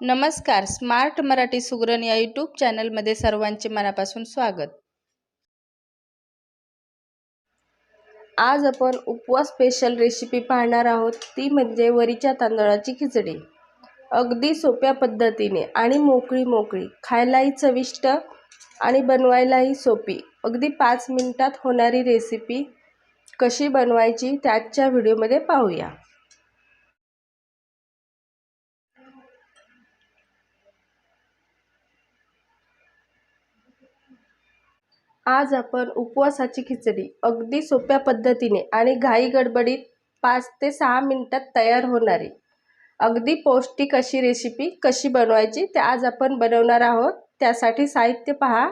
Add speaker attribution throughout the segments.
Speaker 1: नमस्कार स्मार्ट मराठी सुगरण या यूट्यूब चॅनलमध्ये सर्वांचे मनापासून स्वागत. आज आपण उपवास स्पेशल रेसिपी पाहणार आहोत ती म्हणजे वरीच्या तांदळाची खिचडी. अगदी सोप्या पद्धतीने आणि मोकळी मोकळी खायलाही चविष्ट आणि बनवायलाही सोपी अगदी पाच मिनिटात होणारी रेसिपी कशी बनवायची त्याच्या व्हिडिओमध्ये पाहूया. आज आपण उपवासाची खिचडी अगदी सोप्या पद्धतीने आणि घाई गडबडीत पाच ते सहा मिनटात तयार होणारी अगदी पौष्टिक अशी रेसिपी कशी बनवायची ते आज आपण बनवणार आहोत. त्यासाठी साहित्य पहा.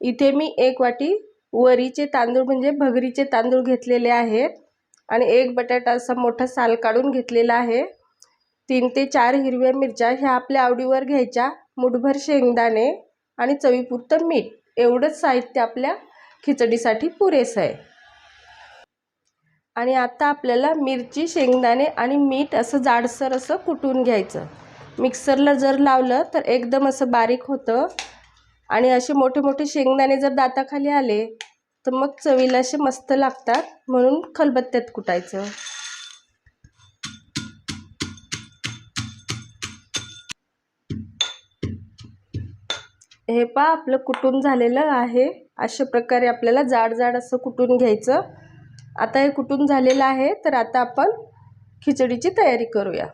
Speaker 1: इथे मी एक वाटी वरीचे तांदूळ म्हणजे भगरीचे तांदूळ घेतलेले आहेत आणि एक बटाटा असा मोठा साल काढून घेतलेला आहे. तीन ते चार हिरव्या मिरच्या ह्या आपल्या आवडीवर घ्यायच्या. मुठभर शेंगदाणे आणि चवीपुरतं मीठ. एवढंच साहित्य आपल्या खिचडीसाठी पुरेसं आहे. आणि आता आपल्याला मिरची शेंगदाणे आणि मीठ असं जाडसर असं कुटून घ्यायचं. मिक्सरला जर लावलं तर एकदम असं बारीक होतं. आणि असे मोठे मोठे शेंगदाणे जर दाताखाली आले तर मग चवीला असे मस्त लागतात. म्हणून खलबत्त्यात कुटायचं. हे पा आपलं कुटून झालेलं आहे. अशा प्रकारे आपल्याला जाड जाड असं कुटून घ्यायचं. आता हे कुटून झालेलं आहे तर आता आपण खिचडीची तयारी करूया.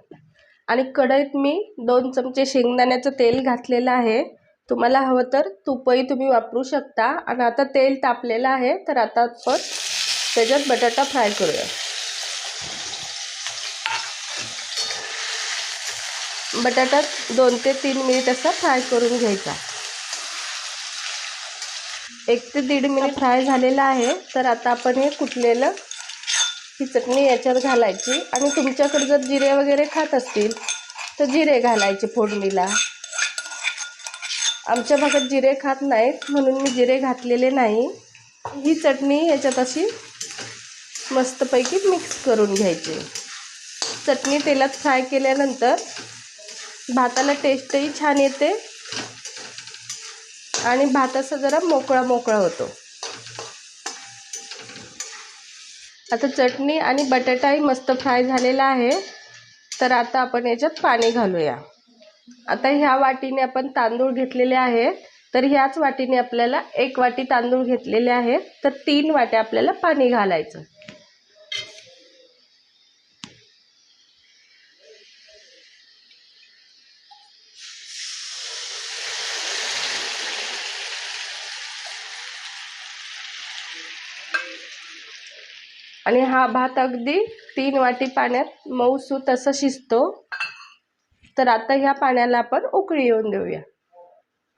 Speaker 1: आणि कढईत मी दोन चमचे शेंगदाण्याचं तेल घातलेलं आहे. तुम्हाला हवं तर तुपही तुम्ही वापरू शकता. आणि आता तेल तापलेलं आहे तर आता आपण त्याच्यात बटाटा फ्राय करूया. बटाटा दोन ते तीन मिनिट असा फ्राय करून घ्यायचा. एक ते दीड मिनिट फ्राय झालेला आहे. तर आता आपण हे कुटलेलं ही चटणी याच्यात घालायची. आणि तुमच्याकडे जर जिरे वगैरे खात असतील तर जिरे घालायचे फोडणीला. आमच्या भागात जिरे खात नाहीत म्हणून मी जिरे घातलेले नाही. ही चटणी याच्यात अशी मस्तपैकी मिक्स करून घ्यायची. चटणी तेलात फ्राय केल्यानंतर भाताला टेस्टही छान येते. आणि भात असा जरा मोकळा मोकळा होतो. आता चटणी आणि बटाटाही मस्त फ्राय झालेला आहे. तर आता आपण याच्यात पाणी घालूया. आता ह्या वाटीने आपण तांदूळ घेतलेले आहेत. तर ह्याच वाटीने आपल्याला एक वाटी तांदूळ घेतलेले आहेत. तर तीन वाट्या आपल्याला पाणी घालायचं. आणि हा भात अगदी तीन वाटी पाण्यात मऊसू असं शिजतो. तर आता ह्या पाण्याला आपण उकळी येऊन देऊया.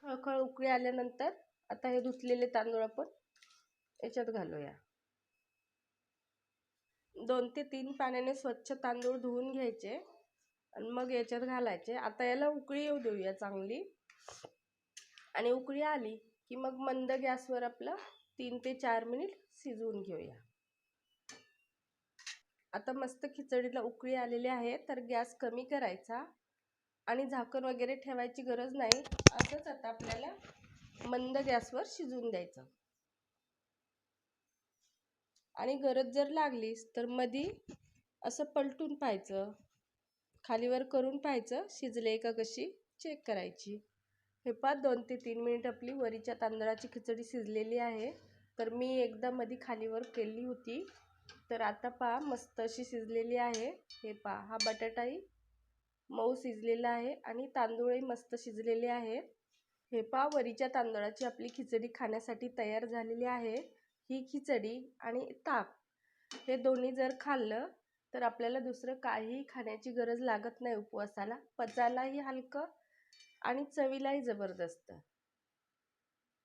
Speaker 1: खळखळ उकळी आल्यानंतर आता हे धुतलेले तांदूळ आपण याच्यात घालूया. दोन ते तीन पाण्याने स्वच्छ तांदूळ धुवून घ्यायचे आणि मग याच्यात घालायचे. आता याला उकळी येऊ देऊया चांगली. आणि उकळी आली की मग मंद गॅसवर आपलं तीन ते चार मिनिट शिजवून घेऊया. आता मस्त खिचडीला उकळी आलेली आहे तर गॅस कमी करायचा आणि झाकण वगैरे ठेवायची गरज नाही. असंच आता आपल्याला मंद गॅसवर शिजवून द्यायचं. आणि गरज जर लागलीच तर मधी असं पलटून पाहायचं खालीवर करून पाहायचं शिजले का कशी चेक करायची. हे पाच दोन ते तीन मिनिट आपली वरीच्या तांदळाची खिचडी शिजलेली आहे. तर मी एकदा मधी खालीवर केली होती. तर आता पहा मस्त अशी शिजलेली आहे. हे पहा हा बटाटाही मऊ शिजलेला आहे आणि तांदूळही मस्त शिजलेले आहे. हे पहा वरीच्या तांदळाची आपली खिचडी खाण्यासाठी तयार झालेली आहे. ही खिचडी आणि ताक हे दोन्ही जर खाल्लं तर आपल्याला दुसरं काहीही खाण्याची गरज लागत नाही उपवासाला. पचायलाही हलकं आणि चवीलाही जबरदस्त.